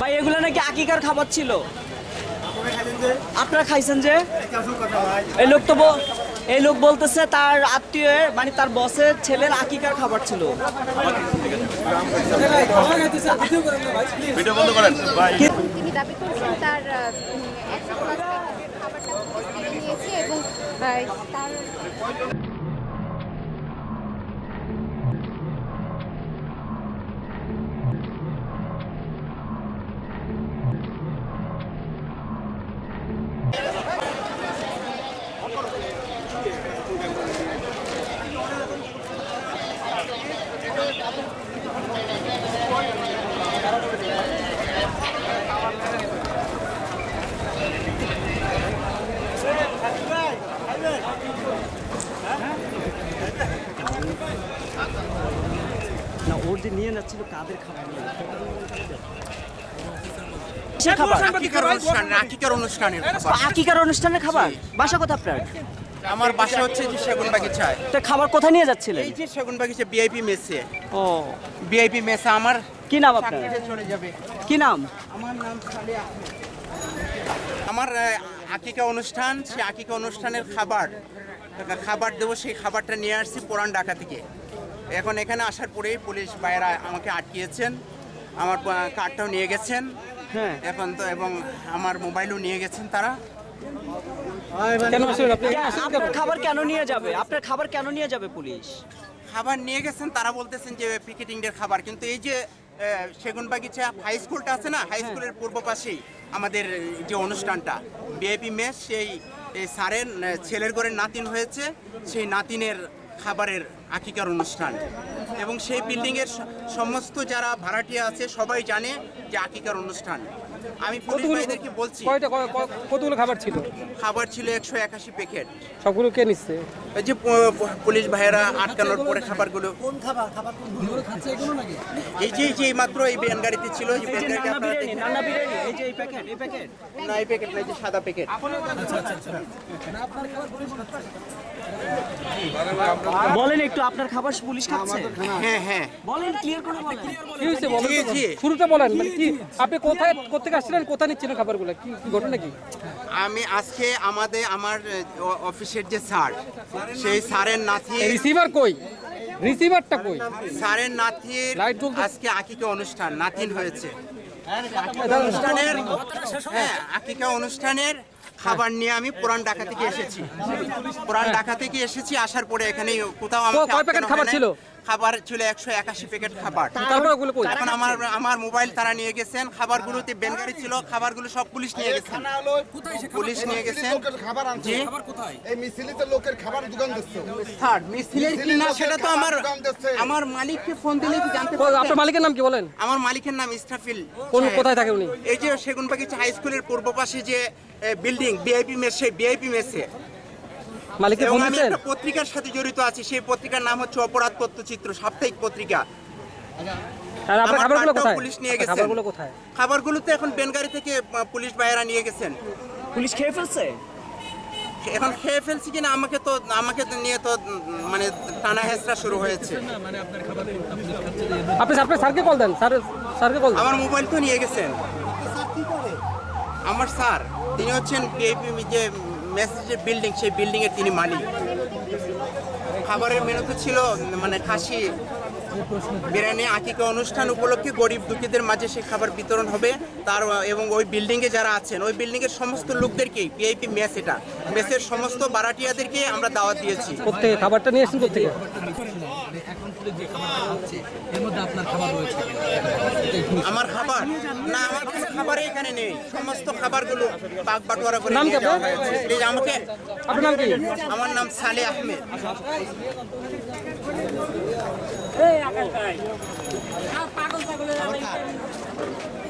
ভাই এগুলো নাকি আকিকার খাবার ছিল? আপনারা খাইছেন যে? এই লোক তো এই লোক বলতেছে তার আত্মীয় মানে তার বসের ছেলের আকিকার খাবার ছিল। ভিডিও বন্ধ করেন। ভাই তিনি দাবি করছেন তার এবং তার যে নিয়ে যাচ্ছিল কাদের খাবার নিয়ে আকিকার অনুষ্ঠানের খাবার। আকিকার অনুষ্ঠানের খাবার? বাসা কথা আপনার? আমার বাসা হচ্ছে যে সেগুন বাগিচায় তো খাবার কোথায় নিয়ে যাচ্ছিলেন? এই যে সেগুন বাগিচা বিআইপি মেসে। ও। বিআইপি মেসে আমার কি নাম আপনার? চলে যাবে। কি নাম? আমার নাম সালে আমার আকিকা অনুষ্ঠান সেই আকিকা অনুষ্ঠানের খাবার। খাবার দেবো সেই খাবারটা নিয়ে আসছি পুরান ঢাকা থেকে। এখন এখানে আসার পরেই পুলিশ বাইরা আমাকে আটকিয়েছেন আমার কার্ডটাও নিয়ে গেছেন। হ্যাঁ। এখন তো এবং আমার মোবাইলও নিয়ে গেছেন তারা। আপনার খাবার কেন নিয়ে যাবে? আপনার খাবার কেন নিয়ে যাবে পুলিশ? খাবার নিয়ে গেছেন তারা বলতেছেন যে পিকেটিং এর খাবার কিন্তু এই যে সেগুন বাগিচা হাই স্কুলটা আছে না হাই স্কুলের পূর্ব পাশেই আমাদের যে অনুষ্ঠানটা বিআইপি মেস সেই এই স্যারের ছেলের ঘরের নাতিন হয়েছে সেই নাতিনের খাবারের আকিকার অনুষ্ঠান। এবং সেই বিল্ডিংয়ের সমস্ত যারা ভাড়াটিয়া আছে সবাই জানে যে আকিকার অনুষ্ঠান। আমি পুলিশ ভাইদেরকে বলছি। কয়টা কয়- কয়- কতগুলো খাবার ছিল? খাবার ছিল একশো একাশি প্যাকেট সবগুলো কে নিচ্ছে? ওই যে পুলিশ ভাইয়েরা আটকানোর পরে খাবারগুলো এই যে এই যে মাত্র এই ভ্যান গাড়িতে ছিল এই এই যে ভ্যান গাড়িতে আপনারা বিরিয়ানি দেখেন। নান্না বিরিয়ানি এই যে এই প্যাকেট এই প্যাকেট না এই প্যাকেট না এই যে সাদা প্যাকেট বলেন একটু আপনার খাবার পুলিশ খাচ্ছে? হ্যাঁ হ্যাঁ। বলেন ক্লিয়ার করে বলেন। কি হয়েছে বলেন। শুরুতে বলেন মানে কি আপনি কোথায় কোথায় নিচ্ছিলেন খাবারগুলো? কি কি ঘটনা কি? আমি আজকে আমাদের আমার অফিসের যে স্যার সেই স্যারের নাতি রিসিভার কই? রিসিভারটা কই? স্যারের নাতির আজকে আকিকা অনুষ্ঠান নাতিন হয়েছে। অনুষ্ঠানের হ্যাঁ আকিকা অনুষ্ঠানের খাবার নিয়ে আমি পুরান ঢাকা থেকে এসেছি। পুরান ঢাকা থেকে এসেছি আসার পরে এখানে কোথাও আটকানো খাবার ছিল? খাবার ছিল একশো একাশি প্যাকেট খাবার। এখন আমার আমার মোবাইল তারা নিয়ে গেছেন খাবারগুলোতে বেনগাড়ি ছিল খাবারগুলো সব পুলিশ নিয়ে গেছেন পুলিশ নিয়ে গেছেন। খাবার আনছে। এই মিছিলিতে লোকের খাবার দোকান দিচ্ছে। স্যার মিস্ত্রির কি না সেটা তো আমার আমার মালিককে ফোন দিলে কি জানতে কই, আপনার মালিকের নাম কি বলেন? আমার মালিকের নাম ইস্টাফিল কোন কোথায় থাকে উনি? এই যে সেগুনবাগিচা হাই স্কুলের পূর্ব পাশে যে বিল্ডিং বিআইপি মেস সেই বিআইপি মেসে মালিককে ফোন আমি দিচ্ছেন? একটা পত্রিকার সাথে জড়িত আছি সেই পত্রিকার নাম হচ্ছে অপরাধ তথ্যচিত্র সাপ্তাহিক পত্রিকা। আর আপনার আমার খাবারগুলো কার্ডটাও কোথায়? পুলিশ নিয়ে আপনার গেছেন। খাবারগুলো কোথায়? খাবারগুলো তো এখন বেনগাড়ি থেকে আহ, পুলিশ ভাইয়েরা নিয়ে গেছেন। পুলিশ খেয়ে ফেলছে? এখন খেয়ে ফেলছি কিনা আমাকে তো আমাকে তো নিয়ে তো উম, মানে টানা হেসরা শুরু হয়েছে। আপনি আপনি স্যারকে কল দেন। স্যার স্যারকে কল দেন। আমার মোবাইল তো নিয়ে গেছেন। আমার স্যার তিনি হচ্ছেন যে মেসেজের বিল্ডিং সেই বিল্ডিং এর তিনি মালিক। খাবারের মেনুতে ছিল মানে খাসি বিরিয়ানি আকিকা অনুষ্ঠান উপলক্ষে গরিব দুঃখীদের মাঝে সেই খাবার বিতরণ হবে। তার এবং ওই বিল্ডিংয়ে যারা আছেন ওই বিল্ডিংয়ের সমস্ত লোকদেরকেই পিআইপি মেস এটা। মেসের সমস্ত বারাটিয়াদেরকে আমরা দাওয়াত দিয়েছি। কোথেকে? খাবারটা নিয়ে এসেছেন কোথেকে? আমার খাবার? না আমার খাবারই এখানে নেই। সমস্ত খাবারগুলো পাক বাটোয়ারা করে নাম প্লিজ আমাকে আপনার নাম কি? আমার নাম সালে আহমেদ।